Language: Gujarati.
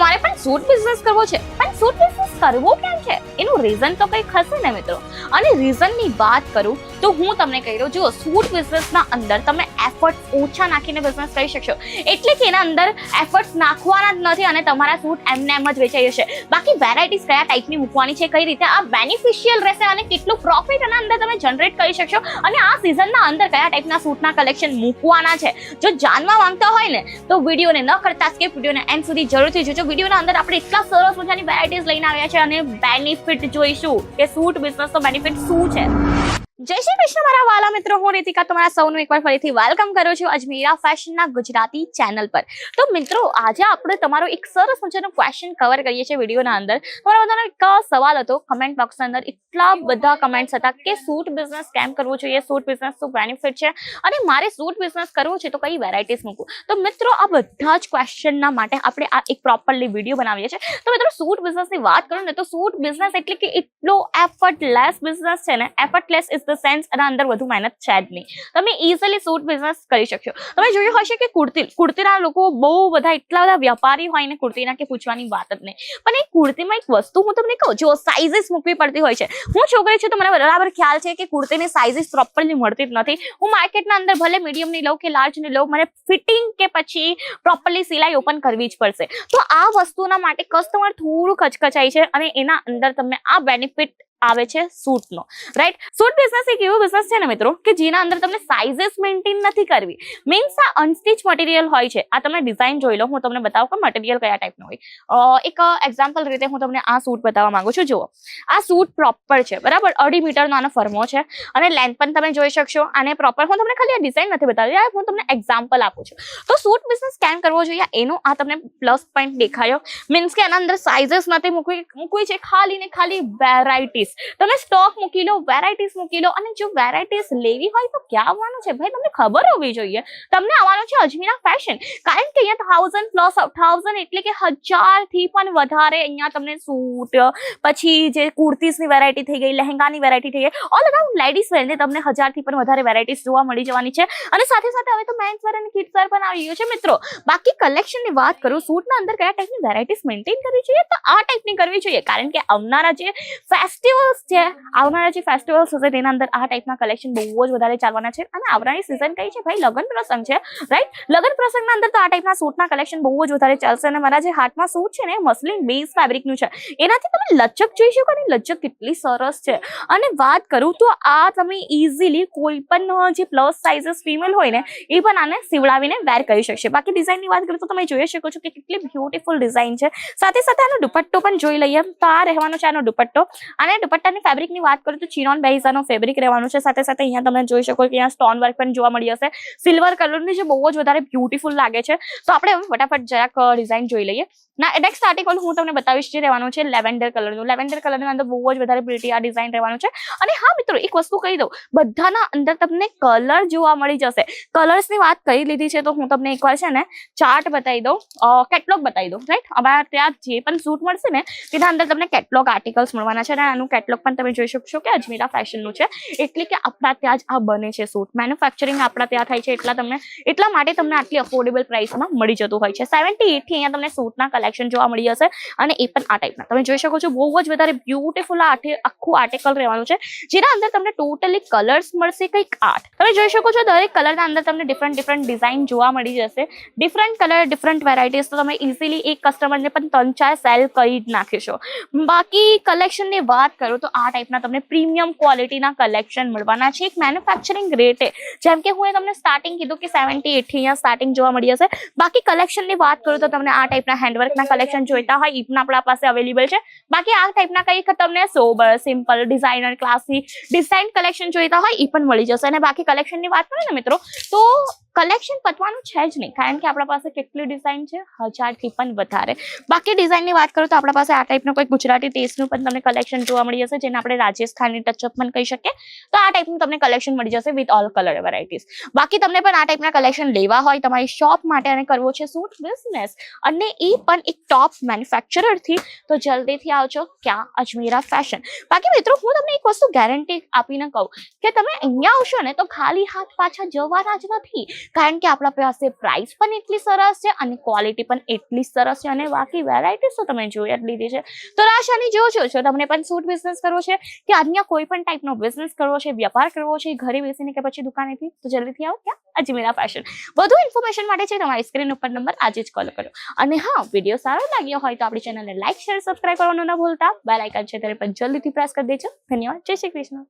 તમારે પણ સૂટ બિઝનેસ કરવો છે. પણ સૂટ બિઝનેસ કરવો કેમ છે? એનું રીઝન તો કંઈક હશે ને મિત્રો. અને રીઝનની વાત કરું, તો હું તમને કહી રહ્યો, જુઓ સૂટ બિઝનેસના અંદર તમે એફર્ટ ઓછા નાખીને બિઝનેસ કરી શકશો. એટલે કે એના અંદર એફર્ટ્સ નાખવાના જ નથી અને તમારા સૂટ એમને એમ જ વેચાઈ જશે. બાકી વેરાયટીઝ કયા ટાઈપની મૂકવાની છે, કઈ રીતે, આ બેનિફિશિયલ રહેશે અને કેટલું પ્રોફિટ એના અંદર તમે જનરેટ કરી શકશો અને આ સિઝનના અંદર કયા ટાઈપના સૂટના કલેક્શન મૂકવાના છે. જો જાણવા માંગતા હોય ને, તો વિડીયોને ન કરતા સ્કીપ વિડીયોને એન્ડ સુધી જરૂરથી જોજો. વિડીયોના અંદર આપણે એટલા સરસ મજાની વેરાયટીઝ લઈને આવ્યા છે અને બેનિફિટ જોઈશું કે સૂટ બિઝનેસનો બેનિફિટ શું છે? જય શ્રી કૃષ્ણ, મારા વાલા મિત્રો. હું રીતિકા તમારા સૌનું એકવાર ફરીથી વેલકમ કરું છું અજમીરા ફેશનના ગુજરાતી ચેનલ પર. તો મિત્રો, આજે આપણે તમારો એક સરસ મજાનો ક્વેશ્ચન કવર કરીએ છીએ વિડીયોના અંદર. તમારા બધાનો એક સવાલ હતો કમેન્ટ બોક્સના અંદર. એટલા બધા કમેન્ટ્સ હતા કે સૂટ બિઝનેસ કેમ કરવો જોઈએ? સૂટ બિઝનેસ શું બેનિફિટ છે? અને મારે સૂટ બિઝનેસ કરવો છે તો કઈ વેરાયટીઝ મૂકવું તો મિત્રો, આ બધા જ ક્વેશ્ચનના માટે આપણે આ એક પ્રોપરલી વીડિયો બનાવીએ છીએ. તો મિત્રો સૂટ બિઝનેસની વાત કરું ને તો સૂટ બિઝનેસ એટલે કે એટલો એફર્ટલેસ બિઝનેસ છે ને. એફર્ટલેસ ઇઝ ધ સેન્સ એના અંદર વધુ મહેનત છે જ નહીં. તમે ઇઝીલી સૂટ બિઝનેસ કરી શકશો. તમે જોયું હશે કે કુર્તી, કુર્તીના લોકો બહુ બધા એટલા બધા વ્યાપારી હોય ને કુર્તીના કે પૂછવાની વાત જ નહીં. પણ એ કુર્તીમાં એક વસ્તુ હું તમને કહું, જો સાઇઝીસ મૂકવી પડતી હોય છે. હું છોકરી છું તો મને બરાબર ખ્યાલ છે કે કુર્તીની સાઇઝીસ પ્રોપરલી મળતી જ નથી. હું માર્કેટના અંદર ભલે મીડિયમની લઉં કે લાર્જની લઉં, મને ફિટિંગ કે પછી પ્રોપરલી સિલાઈ ઓપન કરવી જ પડશે. તો આ વસ્તુના માટે કસ્ટમર થોડું ખચખચાય છે અને એના અંદર તમને આ બેનિફિટ આવે છે સૂટનો. રાઈટ સૂટ બિઝનેસ એક એવો બિઝનેસ છે ને મિત્રો કે જેના અંદર તમને સાઇઝેસ મેન્ટેન નથી કરવી. મીન્સ આ અનસ્ટિચ મટીરિયલ હોય છે. આ તમે ડિઝાઇન જોઈ લો. હું તમને બતાવું કે મટીરિયલ કયા ટાઈપનું હોય. એક એક્ઝામ્પલ રીતે હું તમને આ સૂટ બતાવવા માંગુ છું. જુઓ. આ સૂટ પ્રોપર છે. બરાબર? અઢી મીટરનો આનો ફરમો છે. અને લેન્થ પણ તમે જોઈ શકશો. અને પ્રોપર હું તમને ખાલી આ ડિઝાઇન નથી બતાવી હું તમને એક્ઝામ્પલ આપું છું. તો સૂટ બિઝનેસ કેમ કરવો જોઈએ. એનો આ તમને પ્લસ પોઈન્ટ દેખાયો. મીન્સ કે એના અંદર સાઇઝેસ નથી મૂકવી. મૂકવી છે ખાલી ને ખાલી વેરાયટીઝ તમે સ્ટોક મૂકી લો વેરાયટીસ મૂકી લો અને જો વેરાયટીઝ લેવી હોય તો ક્યાં આવવાનું છે? ભાઈ, તમને ખબર હોવી જોઈએ. તમને આવવાનું છે અજમીરા ફેશન કારણ કે અહીંયા થાઉઝન્ડ પ્લસ થાઉઝન્ડ એટલે કે હજારથી પણ વધારે અહીંયા તમને સૂટ પછી જે કુર્તીઝની વેરાયટી થઈ ગઈ, લહેંગાની વેરાયટી થઈ ગઈ ઓલ અરાઉન્ડ લેડીઝ વેરની તમને હજારથી પણ વધારે વેરાયટીઝ જોવા મળી જવાની છે. અને સાથે સાથે હવે તો મેન્સ વેર અને કિડ્સ વેર પણ આવી ગયું છે, મિત્રો. બાકી કલેક્શનની વાત કરું સૂટના અંદર કયા ટાઈપની વેરાયટીસ મેન્ટેન કરવી જોઈએ? તો આ ટાઈપની કરવી જોઈએ. કારણ કે આવનારા જે ફેસ્ટિવલ્સ છે. આવનારા જે ફેસ્ટિવલ્સ હશે, તેના અંદર આ ટાઈપના કલેક્શન બહુ જ વધારે ચાલવાના છે. અને આવનારી સિઝન કઈ છે? ભાઈ, લગ્ન પ્રસંગ છે રાઈટ લગ્ન પ્રસંગના અંદર તો આ ટાઈપના સૂટના કલેક્શન બહુ જ વધારે ચાલશે. અને મારા જે હાથમાં સૂટ છે ને મસલિન બેઝ ફેબ્રિકનું છે. એનાથી તમે લચક જોઈ શકો ને, લચક કેટલી સરસ છે. અને વાત કરું તો આ તમે ઇઝીલી કોઈ પણ જે પ્લસ સાઇઝીસ ફિમેલ હોય ને, એ પણ આને સીવડાવીને વેર કરી શકશે. બાકી ડિઝાઇનની વાત કરું તો તમે જોઈ શકો છો કે કેટલી બ્યુટીફુલ ડિઝાઇન છે. સાથે સાથે આનો દુપટ્ટો પણ જોઈ લઈએ. તો આ રહેવાનો છે આનો દુપટ્ટો. અને દુપટ્ટાની ફેબ્રિકની વાત કરું તો ચિરોન બેઝાનો ફેબ્રિક રહેવાનું છે. સાથે સાથે અહીંયા તમે જોઈ શકો કે અહીંયા સ્ટોન વર્ક પણ જોવા મળી હશે. સિલ્વર કલરની જે બહુ જ વધારે બ્યુટીફુલ લાગે છે. તો આપણે હવે ફટાફટ જરાક ડિઝાઇન જોઈ લઈએ. ના નેક્સ્ટ આર્ટિકલ હું તમને બતાવીશ જે રહેવાનું છે લેવેન્ડર કલરનું લેવેન્ડર કલરની અંદર બહુ જ વધારે બ્યુટી આ ડિઝાઇન રહેવાનું છે. અને હા, મિત્રો, એક વસ્તુ કહી દઉં. બધાના અંદર તમને કલર જોવા મળી જશે. કલર્સની વાત કરી લીધી છે તો હું તમને એકવાર છે ને ચાર્ટ બતાવી દઉં. કેટલોગ બતાવી દઉં રાઈટ અમારા ત્યાં જે પણ સૂટ મળશે ને, તેના અંદર તમને કેટલોગ આર્ટિકલ્સ મળવાના છે અને આનું કેટલોગ પણ તમે જોઈ શકશો કે અજમીરા ફેશનનું છે. એટલે કે આપણા ત્યાં જ આ બને છે સૂટ મેન્યુફેક્ચરિંગ આપણા ત્યાં થાય છે એટલા તમને, એટલા માટે તમને આટલી અફોર્ડેબલ પ્રાઇસમાં મળી જતું હોય છે. સેવન્ટી એટથી અહીંયા તમને સૂટના કલેક્શન જોવા મળી જશે અને એ પણ આ ટાઈપના તમે જોઈ શકો છો બહુ જ વધારે બ્યુટીફુલ આઠે આખું આર્ટિકલ રહેવાનું છે, જેના અંદર તમને ટોટલી કલર્સ મળશે કંઈક આઠ તમે જોઈ શકો છો દરેક કલરના અંદર તમને ડિફરન્ટ ડિફરન્ટ ડિઝાઇન જોવા મળી જશે. ડિફરન્ટ કલર ડિફરન્ટ વેરાયટીઝ તો તમે ઇઝીલી એક કસ્ટમરને પણ ત્રણ ચાર સેલ કરી જ નાખીશો બાકી કલેક્શનની વાત કરું તો આ ટાઈપના તમને પ્રીમિયમ ક્વોલિટીના કલેક્શન મળવાના છે. એક મેન્યુફેક્ચરિંગ રેટે જેમ કે હું તમને સ્ટાર્ટિંગ કીધું કે સેવન્ટી એટી અહીંયા સ્ટાર્ટિંગ જોવા મળી જશે બાકી કલેક્શનની વાત કરું તો તમને આ ટાઈપના હેન્ડવર્કના કલેક્શન જોઈતા હોય એ પણ આપણા પાસે અવેલેબલ છે. બાકી આ ટાઈપના કંઈક તમને sober simple designer classy design collection જોઈતા હોય એ પણ મળી જશે. અને બાકી કલેક્શનની વાત કરું ને મિત્રો, તો કલેક્શન પતવાનું છે જ નહીં. કારણ કે આપણા પાસે કેટલી ડિઝાઇન છે? હજારથી પણ વધારે. બાકી ડિઝાઇનની વાત કરું તો આપણા પાસે આ ટાઈપનું કોઈ ગુજરાતી ટેસ્ટનું પણ તમને કલેક્શન જોવા મળી જશે, જેને આપણે રાજસ્થાની ટચઅપ પણ કહી શકીએ. તો આ ટાઈપનું તમને કલેક્શન મળી જશે વિથ ઓલ કલર વેરાયટીઝ બાકી તમને પણ આ ટાઈપના કલેક્શન લેવા હોય, તમારી શોપ માટે અને કરવો છે સૂટ બિઝનેસ અને એ પણ એક ટોપ મેન્યુફેક્ચરરથી તો જલ્દીથી આવજો ક્યાં અજમેરા ફેશન બાકી મિત્રો, હું તમને એક વસ્તુ ગેરંટી આપીને કહું કે તમે અહીંયા આવશો ને તો ખાલી હાથ પાછા જવાના જ નથી. કારણ કે આપણા પાસે પ્રાઇસ પણ એટલી સરસ છે અને ક્વોલિટી પણ એટલી સરસ છે અને બાકી વેરાયટીઝ તો તમે જોઈ જ લીધી છે. તો રાશાની જો છો. તમને પણ સૂટ બિઝનેસ કરવો છે કે અન્ય કોઈ પણ ટાઈપનો બિઝનેસ કરવો છે વ્યાપાર કરવો છે, ઘરે બેસીને કે પછી દુકાનેથી? તો જલ્દીથી આવો ક્યાં અજમેરા ફેશન વધુ ઇન્ફોર્મેશન માટે છે તમારી સ્ક્રીન ઉપર નંબર આજે જ કોલ કરો. અને હા વીડિયો સારો લાગ્યો હોય તો આપણી ચેનલને લાઈક શેર સબસ્ક્રાઇબ કરવાનું ન ભૂલતા. બેલ આઇકન છે ત્યારે પણ જલ્દીથી પ્રેસ કરી દેજો. ધન્યવાદ. જય શ્રી કૃષ્ણ.